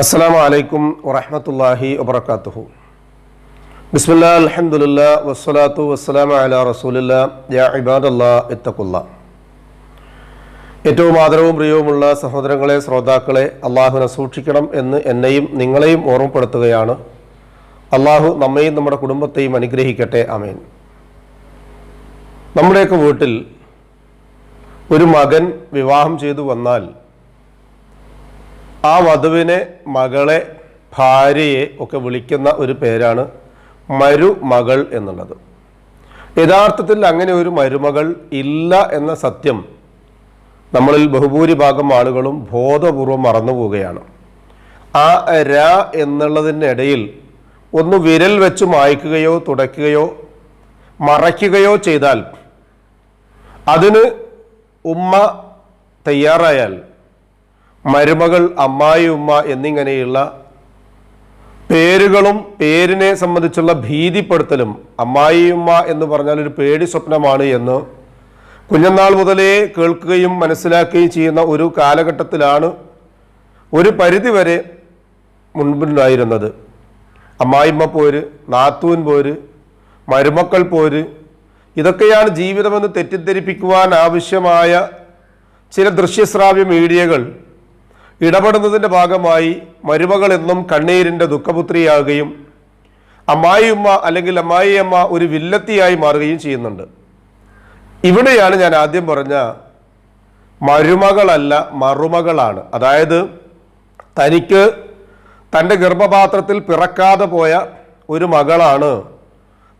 അസ്സാം വലൈക്കും വറഹമത്തല്ലാഹി വബർക്കാത്തുഹു ബിസ്മില്ലാ അലഹമുല്ല വസ്സലാത്തു വസ്സലാം അല റസൂലില്ലാ യാ ഏറ്റവും ആദരവും പ്രിയവുമുള്ള സഹോദരങ്ങളെ ശ്രോതാക്കളെ അള്ളാഹുവിനെ സൂക്ഷിക്കണം എന്ന് എന്നെയും നിങ്ങളെയും ഓർമ്മപ്പെടുത്തുകയാണ്. അള്ളാഹു നമ്മയും നമ്മുടെ കുടുംബത്തെയും അനുഗ്രഹിക്കട്ടെ. അമേൻ നമ്മുടെയൊക്കെ വീട്ടിൽ ഒരു മകൻ വിവാഹം ചെയ്തു വന്നാൽ ആ വധുവിനെ മകളെ ഭാര്യയെ ഒക്കെ വിളിക്കുന്ന ഒരു പേരാണ് മരുമകൾ എന്നുള്ളത്. യഥാർത്ഥത്തിൽ അങ്ങനെ ഒരു മരുമകൾ ഇല്ല എന്ന സത്യം നമ്മളിൽ ബഹുഭൂരിഭാഗം ആളുകളും ബോധപൂർവം മറന്നുപോവുകയാണ് ആ ര എന്നുള്ളതിനിടയിൽ ഒന്ന് വിരൽ വെച്ച് മായ്ക്കുകയോ തുടയ്ക്കുകയോ മറയ്ക്കുകയോ ചെയ്താൽ അതിന് ഉമ്മ തയ്യാറായാൽ മരുമകൾ അമ്മായി ഉമ്മ എന്നിങ്ങനെയുള്ള പേരുകളും പേരിനെ സംബന്ധിച്ചുള്ള ഭീതിപ്പെടുത്തലും അമ്മായിയുമ്മ എന്ന് പറഞ്ഞാൽ ഒരു പേടി സ്വപ്നമാണ് എന്ന് കുഞ്ഞനാൾ മുതലേ കേൾക്കുകയും മനസ്സിലാക്കുകയും ചെയ്യുന്ന ഒരു കാലഘട്ടത്തിലാണ് ഒരു പരിധിവരെ മുൻപുണ്ടായിരുന്നത് അമ്മായിമ്മ പോര് നാത്തൂൻ പോര് മരുമക്കൾ പോര് ഇതൊക്കെയാണ് ജീവിതമെന്ന് തെറ്റിദ്ധരിപ്പിക്കുവാൻ ആവശ്യമായ ചില ദൃശ്യശ്രാവ്യ മീഡിയകൾ ഇടപെടുന്നതിന്റെ ഭാഗമായി മരുമകൾ എന്നും കണ്ണീരിന്റെ ദുഃഖപുത്രിയാകുകയും അമ്മായിയമ്മ അല്ലെങ്കിൽ അമ്മായിയമ്മ ഒരു വില്ലത്തിയായി മാറുകയും ചെയ്യുന്നുണ്ട്. ഇവിടെയാണ് ഞാൻ ആദ്യം പറഞ്ഞ മരുമകളല്ല മറുമകളാണ്. അതായത് തനിക്ക് തന്റെ ഗർഭപാത്രത്തിൽ പിറക്കാതെ പോയ ഒരു മകളാണ്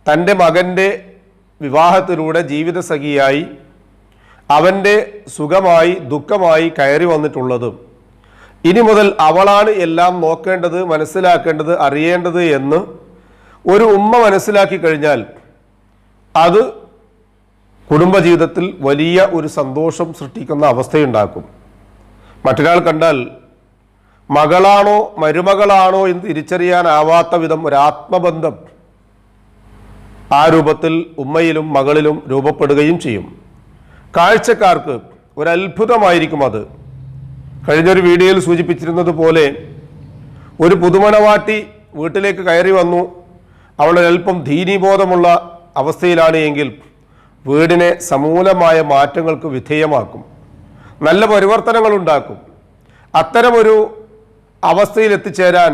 തന്റെ മകന്റെ വിവാഹത്തിലൂടെ ജീവിതസഖിയായി അവന്റെ സുഖമായി ദുഃഖമായി കയറി വന്നിട്ടുള്ളത്. ഇനി മുതൽ അവളാണ് എല്ലാം നോക്കേണ്ടത് മനസ്സിലാക്കേണ്ടത് അറിയേണ്ടത് എന്ന് ഒരു ഉമ്മ മനസ്സിലാക്കി കഴിഞ്ഞാൽ അത് കുടുംബജീവിതത്തിൽ വലിയ ഒരു സന്തോഷം സൃഷ്ടിക്കുന്ന അവസ്ഥയുണ്ടാക്കും. മറ്റൊരാൾ കണ്ടാൽ മകളാണോ മരുമകളാണോ എന്ന് തിരിച്ചറിയാനാവാത്ത വിധം ഒരു ആത്മബന്ധം ആ രൂപത്തിൽ ഉമ്മയിലും മകളിലും രൂപപ്പെടുകയും ചെയ്യും. കാഴ്ചക്കാർക്ക് ഒരു അത്ഭുതമായിരിക്കും അത്. കഴിഞ്ഞൊരു വീഡിയോയിൽ സൂചിപ്പിച്ചിരുന്നത് പോലെ ഒരു പുതുമണവാട്ടി വീട്ടിലേക്ക് കയറി വന്നു. അവളൊരൽപ്പം ധീനീബോധമുള്ള അവസ്ഥയിലാണ് എങ്കിൽ വീടിനെ സമൂലമായ മാറ്റങ്ങൾക്ക് വിധേയമാക്കും. നല്ല പരിവർത്തനങ്ങൾ ഉണ്ടാക്കും. അത്തരമൊരു അവസ്ഥയിൽ എത്തിച്ചേരാൻ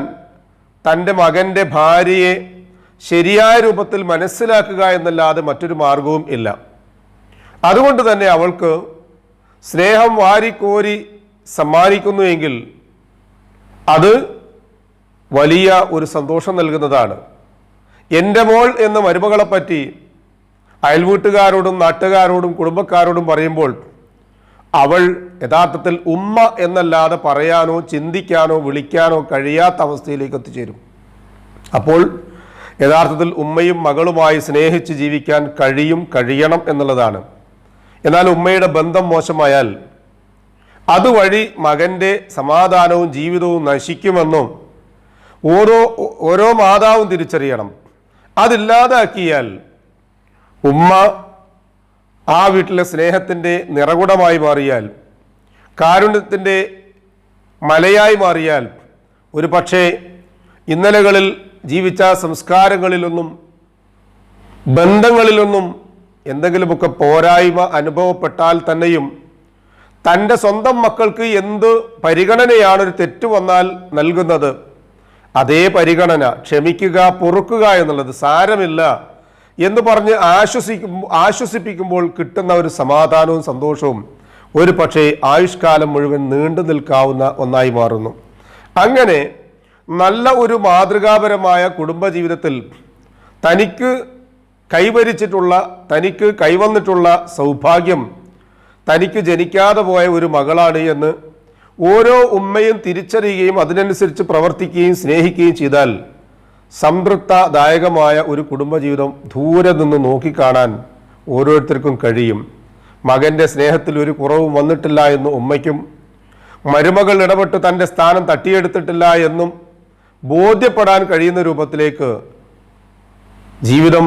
തന്റെ മകന്റെ ഭാര്യയെ ശരിയായ രൂപത്തിൽ മനസ്സിലാക്കുക എന്നല്ലാതെ മറ്റൊരു മാർഗവും ഇല്ല. അതുകൊണ്ട് തന്നെ അവൾക്ക് സ്നേഹം വാരിക്കോരി സമ്മാനിക്കുന്നുവെങ്കിൽ അത് വലിയ ഒരു സന്തോഷം നൽകുന്നതാണ്. എന്റെ മോൾ എന്ന മരുമകളെപ്പറ്റി അയൽവീട്ടുകാരോടും നാട്ടുകാരോടും കുടുംബക്കാരോടും പറയുമ്പോൾ അവൾ യഥാർത്ഥത്തിൽ ഉമ്മ എന്നല്ലാതെ പറയാനോ ചിന്തിക്കാനോ വിളിക്കാനോ കഴിയാത്ത അവസ്ഥയിലേക്ക് എത്തിച്ചേരും. അപ്പോൾ യഥാർത്ഥത്തിൽ ഉമ്മയും മകളുമായി സ്നേഹിച്ച് ജീവിക്കാൻ കഴിയും കഴിയണം എന്നുള്ളതാണ്. എന്നാൽ ഉമ്മയുടെ ബന്ധം മോശമായാൽ അതുവഴി മകന്റെ സമാധാനവും ജീവിതവും നശിക്കുമെന്നും ഓരോ ഓരോ മാതാവും തിരിച്ചറിയണം. അതില്ലാതാക്കിയാൽ ഉമ്മ ആ വീട്ടിലെ സ്നേഹത്തിന്റെ നിറകുടമായി മാറിയാൽ കാരുണ്യത്തിന്റെ മലയായി മാറിയാൽ ഒരു പക്ഷേ ഇന്നലകളിൽ ജീവിച്ച സംസ്കാരങ്ങളിലൊന്നും ബന്ധങ്ങളിലൊന്നും എന്തെങ്കിലുമൊക്കെ പോരായ്മ അനുഭവപ്പെട്ടാൽ തന്നെയും തന്റെ സ്വന്തം മക്കൾക്ക് എന്ത് പരിഗണനയാണ് ഒരു തെറ്റ് വന്നാൽ നൽകുന്നത്? അതേ പരിഗണന ക്ഷമിക്കുക പൊറുക്കുക എന്നുള്ളത് സാരമില്ല എന്ന് പറഞ്ഞ് ആശ്വസിക്കും ആശ്വസിപ്പിക്കുമ്പോൾ കിട്ടുന്ന ഒരു സമാധാനവും സന്തോഷവും ഒരു പക്ഷേ ആയുഷ്കാലം മുഴുവൻ നീണ്ടു നിൽക്കാവുന്ന ഒന്നായി മാറുന്നു. അങ്ങനെ നല്ല ഒരു മാതൃകാപരമായ കുടുംബജീവിതത്തിൽ തനിക്ക് കൈവരിച്ചിട്ടുള്ള തനിക്ക് കൈവന്നിട്ടുള്ള സൗഭാഗ്യം തനിക്ക് ജനിക്കാതെ പോയ ഒരു മകളാണ് എന്ന് ഓരോ ഉമ്മയും തിരിച്ചറിയുകയും അതിനനുസരിച്ച് പ്രവർത്തിക്കുകയും സ്നേഹിക്കുകയും ചെയ്താൽ സംതൃപ്തദായകമായ ഒരു കുടുംബജീവിതം ദൂരെ നിന്ന് നോക്കിക്കാണാൻ ഓരോരുത്തർക്കും കഴിയും. മകന്റെ സ്നേഹത്തിൽ ഒരു കുറവും വന്നിട്ടില്ല എന്ന് ഉമ്മയ്ക്കും മരുമകൾ ഇടപെട്ട് തന്റെ സ്ഥാനം തട്ടിയെടുത്തിട്ടില്ല എന്നും ബോധ്യപ്പെടാൻ കഴിയുന്ന രൂപത്തിലേക്ക് ജീവിതം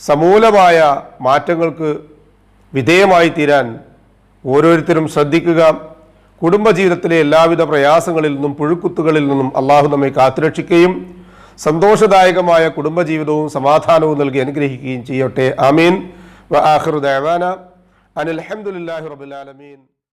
സമൂലമായ മാറ്റങ്ങൾക്ക് വിധേയമായി തീരാൻ ഓരോരുത്തരും ശ്രദ്ധിക്കുക. കുടുംബജീവിതത്തിലെ എല്ലാവിധ പ്രയാസങ്ങളിൽ നിന്നും പുഴുക്കുത്തുകളിൽ നിന്നും അള്ളാഹു നമ്മെ കാത്തുരക്ഷിക്കുകയും സന്തോഷദായകമായ കുടുംബജീവിതവും സമാധാനവും നൽകി അനുഗ്രഹിക്കുകയും ചെയ്യട്ടെ. ആമീൻ. വ അനിൽ ഹംദുലില്ലാഹി റബ്ബിൽ ആലമീൻ.